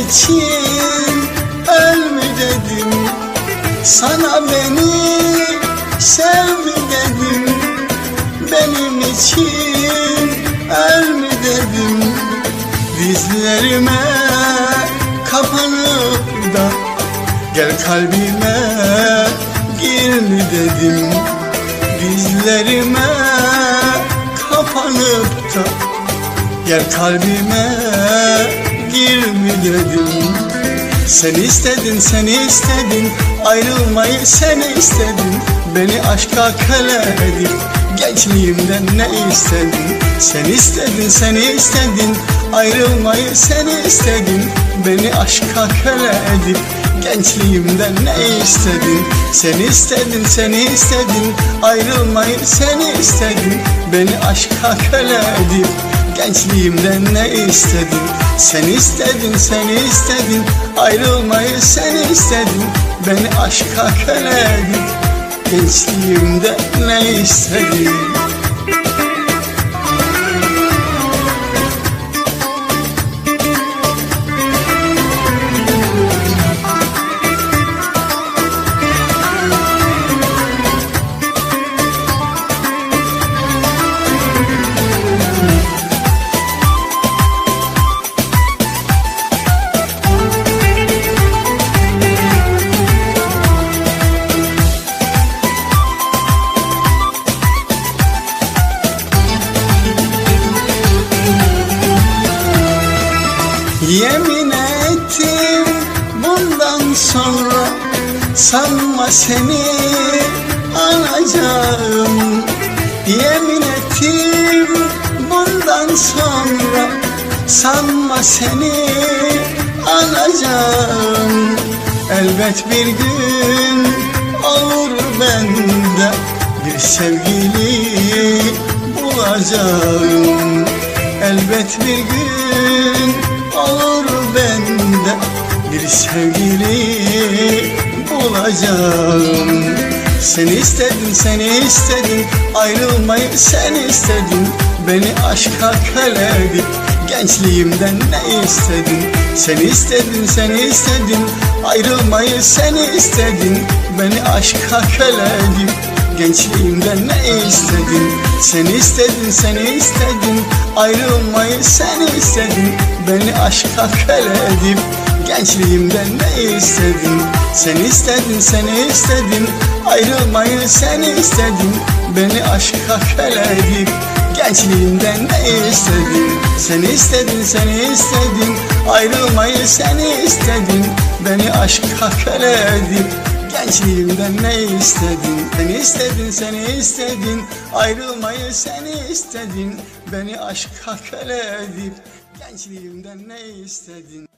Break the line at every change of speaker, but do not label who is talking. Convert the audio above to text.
için ölme dedim. Sana beni sevme dedim. Benim için ölme dedim. Dizlerime kapanıp da Gel kalbime girme dedim. Dizlerime kapanıp da Gel kalbime girme dedim Sen istedin sen istedin Ayrılmayı sen istedin. Beni aşka köle edip Gençliğimden ne istedin? Sen istedin sen istedin Ayrılmayı sen istedin. Beni aşka köle edip Gençliğimden ne istedin? Sen istedin sen istedin Ayrılmayı sen istedin. Beni aşka köle edip Gençliğimden ne istedin Sen istedin sen istedin. Ayrılmayı sen istedin. Beni aşka köle edip Gençliğimde ne istedin Sanma seni anacağım Yemin ettim bundan sonra Sanma seni anacağım Elbet bir gün olur bende Bir sevgili bulacağım. Elbet bir gün olur bende Bir sevgili bulacağım Sen istedin sen istedin Ayrılmayı sen istedin. Beni aşka köle edip Gençliğimden ne istedin? Sen istedin sen istedin Ayrılmayı sen istedin. Beni aşka köle edip Gençliğimden ne istedin? Sen istedin sen istedin Ayrılmayı sen istedin. Beni aşka köle edip Gençliğimden ne istedin? Sen istedin sen istedin Ayrılmayı sen istedin. Beni aşka köle edip Gençliğimden ne istedin? Sen istedin sen istedin Ayrılmayı sen istedin. Beni aşka köle edip Gençliğimden ne istedin? Sen istedin sen istedin. Ayrılmayı sen istedin. Beni aşka köle edip Gençliğimden ne istedin